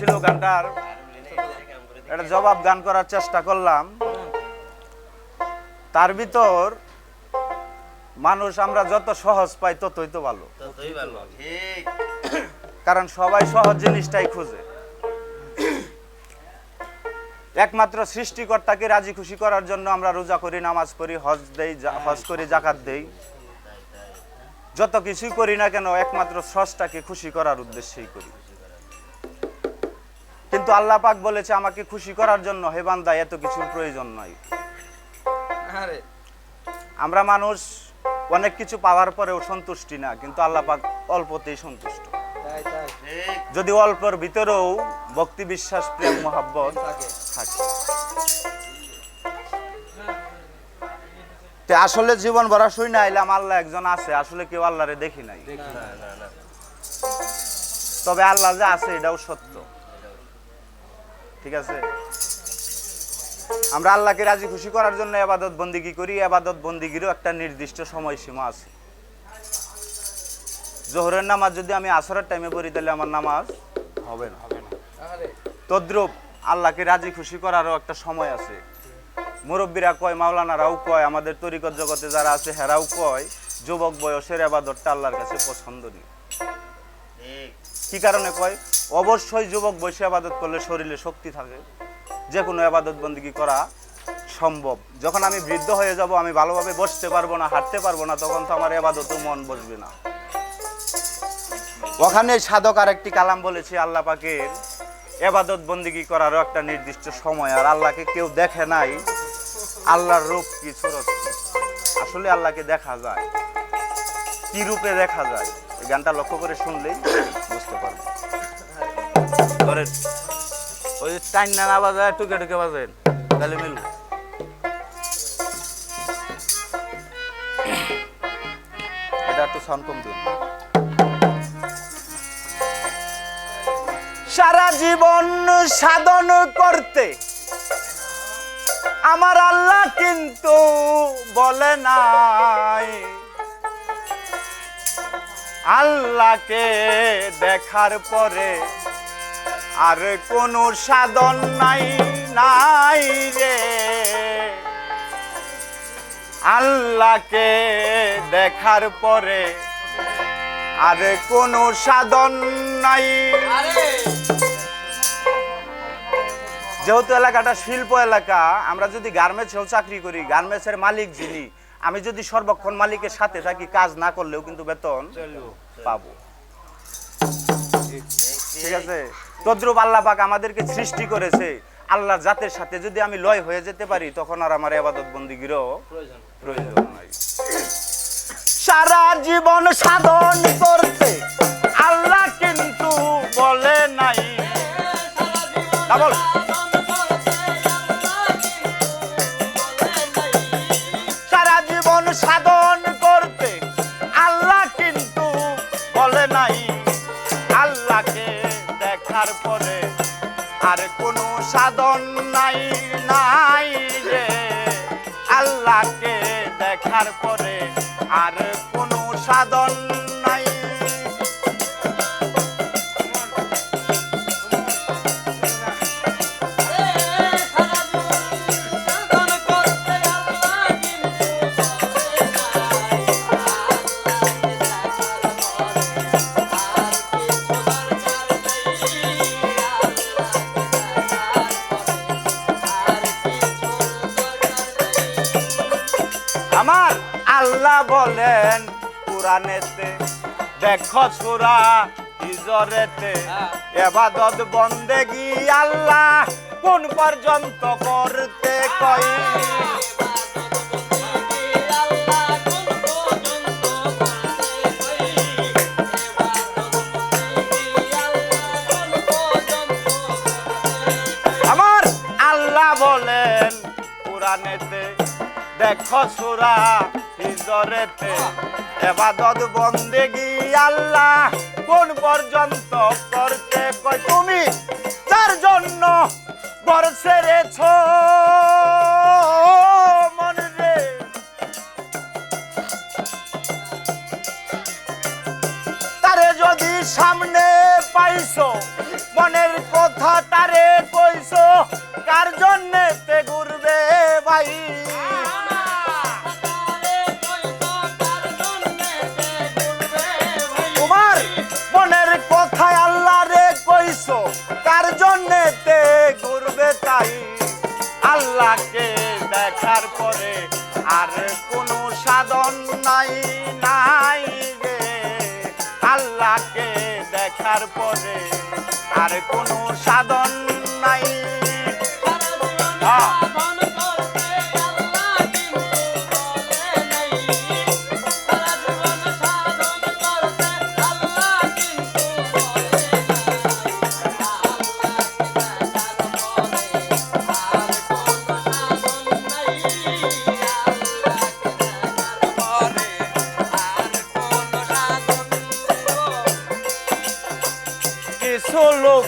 ছিল গানটার। একটা জবাব গান করার চেষ্টা করলাম। তার ভিতর মানুষ আমরা যত সহজ পাই ততই তো ভালো। কারণ সবাই সহজ জিনিসটাই খুঁজে। একমাত্র সৃষ্টিকর্তাকে রাজি খুশি করার জন্য আমরা রোজা করি নামাজ করি হজ দেই হজ করি জাকাত দেই। যত কিছুই করি না কেন একমাত্র স্রষ্টাকে খুশি করার উদ্দেশ্যেই করি। কিন্তু আল্লাহ পাক বলেছে আমাকে খুশি করার জন্য হে বান্দা এত কিছুর প্রয়োজন নয়। আরে। আমরা মানুষ অনেক কিছু পাওয়ার পরেও সন্তুষ্টি না কিন্তু আল্লাহ পাক অল্পতেই সন্তুষ্ট। যদি অল্পর ভিতরেও ভক্তি বিশ্বাস প্রেম মহাব্বত থাকে। আসলে জীবন ভরা শুই না আইলাম আল্লাহ একজন আছে আসলে কেউ আল্লাহরে দেখি নাই। তবে আল্লাহ যে আছে এটাও সত্য। ঠিক আছে? আমরা আল্লাহকে রাজি খুশি করার জন্য আবাদত বন্দিগি করি? আবাদত বন্দিগিরও একটা নির্দিষ্ট সময়সীমা আছে। জোহরের নামাজ যদি আমি আসরের টাইমে পড়ি তাহলে আমার নামাজ হবে না। হবে না। তদ্রুপ আল্লাহকে রাজি খুশি করারও একটা সময় আছে। মুরব্বীরা কয় মাওলানারাও কয় আমাদের তরিকত জগতে যারা আছে হেরাও কয় যুবক বয়সের আবাদতটা আল্লাহর কাছে পছন্দনীয়। কি কারণে কয়? অবশ্যই যুবক বয়সে আবাদত করলে শরীরে শক্তি থাকে। যে কোনো আবাদত বন্দিগি করা সম্ভব। যখন আমি বৃদ্ধ হয়ে যাব, আমি ভালোভাবে বসতে পারব না, হাঁটতে পারব না, তখন তো আমার আবাদতও মন বসবে না। ওখানে সাধক আর একটি কালাম বলেছে, আল্লাহ পাকের এবাদত বন্দিগি করারও একটা নির্দিষ্ট সময়, আর আল্লাহকে কেউ দেখে নাই, আল্লাহর রূপ কি কি। আসলে আল্লাহকে দেখা যায়। কি রূপে দেখা যায়? গানটা লক্ষ্য করে শুনলেই বুঝতে পারবে ধরেন, ওই টাইন না বাজায়, টুকে টুকে বাজেন তাহলে মিলবে। এটা একটু সাউন্ড কম দিন। সারা জীবন সাধন করতে আমার আল্লাহ কিন্তু বলে নাই। আল্লাহকে দেখার পরে আর কোনো সাধন নাই নাই রে। আল্লাহকে দেখার পরে আর কোনো সাধন নাই। যেহেতু এলাকাটা শিল্প এলাকা আমরা যদি গার্মেন্টসেও চাকরি করি গার্মেন্টসের মালিক যিনি আমি যদি সর্বক্ষণ মালিকের সাথে থাকি কাজ না করলেও কিন্তু বেতন পাবো। ঠিক আছে? তদ্রুপ আল্লাহ পাক আমাদেরকে সৃষ্টি করেছে। আল্লাহর জাতের সাথে যদি আমি লয় হয়ে যেতে পারি তখন আর আমার আবাদত বন্দিগিরও প্রয়োজন নাই। সারা জীবন সাধন করতে আল্লাহ কিন্তু বলে নাই। ডাবল সাধন নাই নাই রে। আল্লাহকে দেখার পরে আর কোনো সাধন বলেন কোরআনেতে দেখো সুরা হিজরেতে এবাদত বন্দেগি আল্লাহ কোন পর্যন্ত করতে কই আমার আল্লাহ বলেন কোরআনেতে দেখো সুরা হিজরেতে এবাদত বন্দেগি আল্লাহ, কোন পর্যন্ত করতে কয়, তুমি তার জন্য বর তারে যদি সামনে পাইছো, মনের কথা তারে কইছো, কার জন্যে তে ঘুরবে ভাই? আল্লাহকে দেখার পরে আর কোনো সাধন নাই নাই রে। আল্লাহকে দেখার পরে আর কোনো সাধন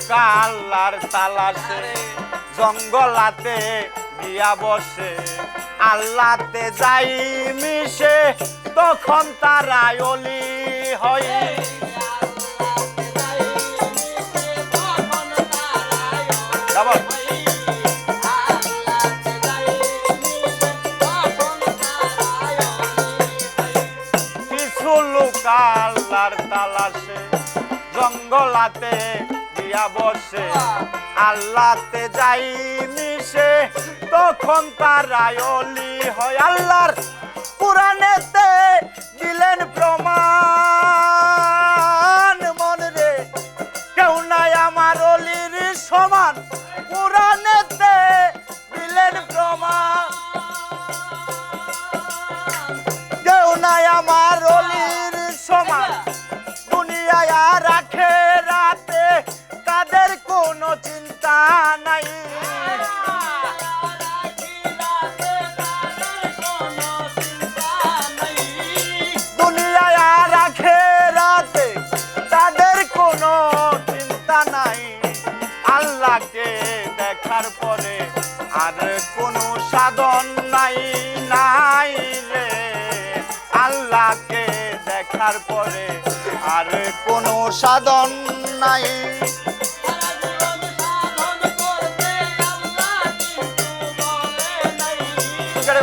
লোক আল্লাহর তালাশে জঙ্গলাতে গিয়া বসে। আল্লাহতে যাই মিশে তখন তারা অলি হয়। কিছু লোক আল্লাহর তালাশে জঙ্গলাতে গিয়া বসে আল্লাহতে যাই মিশে তখন তার অলি হয় আল্লাহর আল্লাহকে দেখার পরে আর কোনো সাধন নাই। কেটে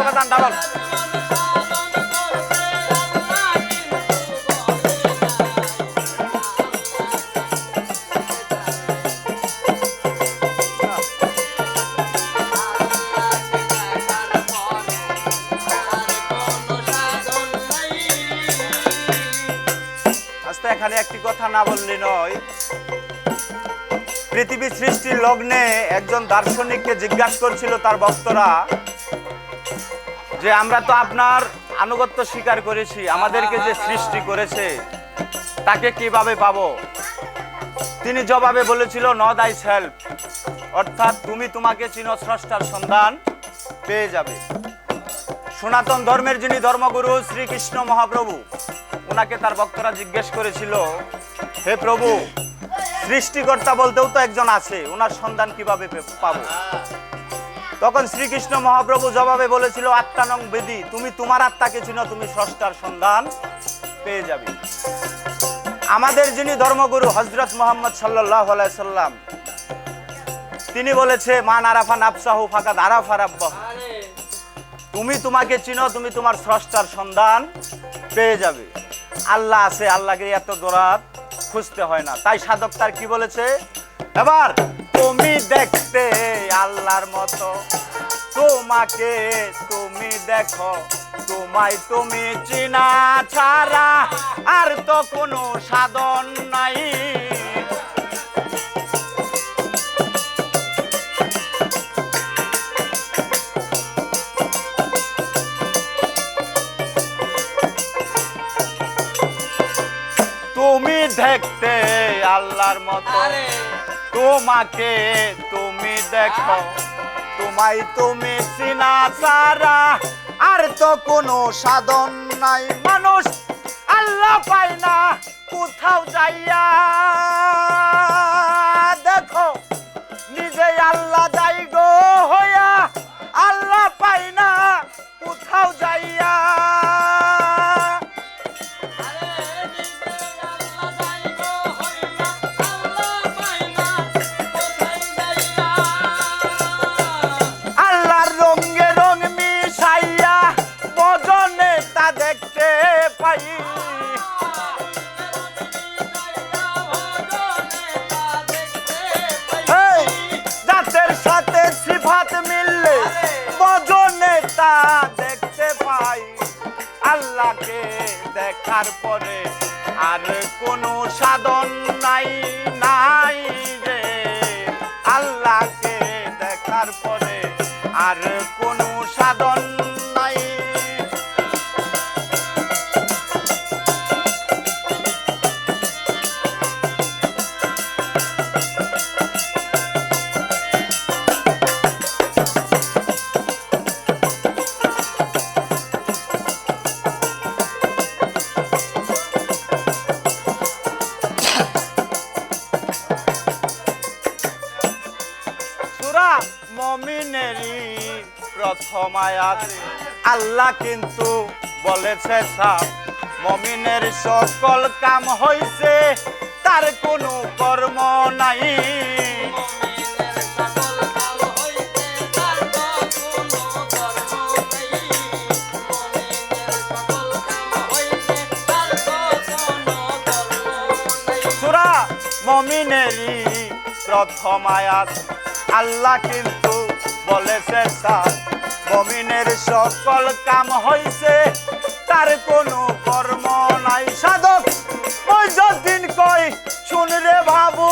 কথা না বললি নয়। পৃথিবী সৃষ্টির লগ্নে একজন দার্শনিককে জিজ্ঞাসা করছিল তার ভক্তরা যে, আমরা তো আপনার আনুগত্য স্বীকার করেছি, আমাদেরকে যে সৃষ্টি করেছে, তাকে কীভাবে পাবো? তিনি জবাবে বলেছিল ন দাই সেলফ অর্থাৎ তুমি তোমাকে চিনো স্রষ্টার সন্ধান পেয়ে যাবে। সনাতন ধর্মের যিনি ধর্মগুরু শ্রীকৃষ্ণ মহাপ্রভু ওনাকে তার ভক্তরা জিজ্ঞেস করেছিল, হে প্রভু, সৃষ্টিকর্তা বলতেও তো একজন আছে ওনার সন্ধান কীভাবে পাবো? তখন শ্রীকৃষ্ণ মহাপ্রভু জবাবে বলেছিল আত্মানং বেদি, তুমি তোমার আত্মাকে চিনো, তুমি স্রষ্টার সন্ধান পেয়ে যাবে। আমাদের যিনি ধর্মগুরু হজরত মোহাম্মদ সাল্লাহ সাল্লাম, তিনি বলেছে মান আরাফা নাফসাহু ফাঁকা আরাফা রাব্বাহু। তুমি তোমাকে চিনো, তুমি তোমার স্রষ্টার সন্ধান পেয়ে যাবে। আল্লাহ আছে, আল্লাহকে এত দৌড়াত খুঁজতে হয় না। তাই সাধক তার কি বলেছে? এবার তুমি দেখতে আল্লাহর মতো। তোমাকে তুমি দেখো, তোমায় তুমি চিনা ছাড়া আর তো কোনো সাধন নাই। দেখতে আল্লাহর মতো। তোমাকে তুমি দেখো তোমায় তুমি চিনা সারা আর তো কোনো সাধন নাই মানুষ আল্লাহ পায় না কোথাও যাইয়া। বজনে দেখতে পাই। আল্লাহকে দেখার পরে আর কোনো সাধন নাই। প্রথম আয়াত আল্লাহ কিন্তু বলেছে সাপ মমিনের সকল কাম হইছে, তার কোনো কর্ম নাই। মমিনেরই প্রথম আয়াত আল্লাহ কিন্তু বলেছে তার মমিনের সকল কাম হইছে। তার কোনো কর্ম নাই। সাধক, ওই যদিন কই শুন রে বাবু।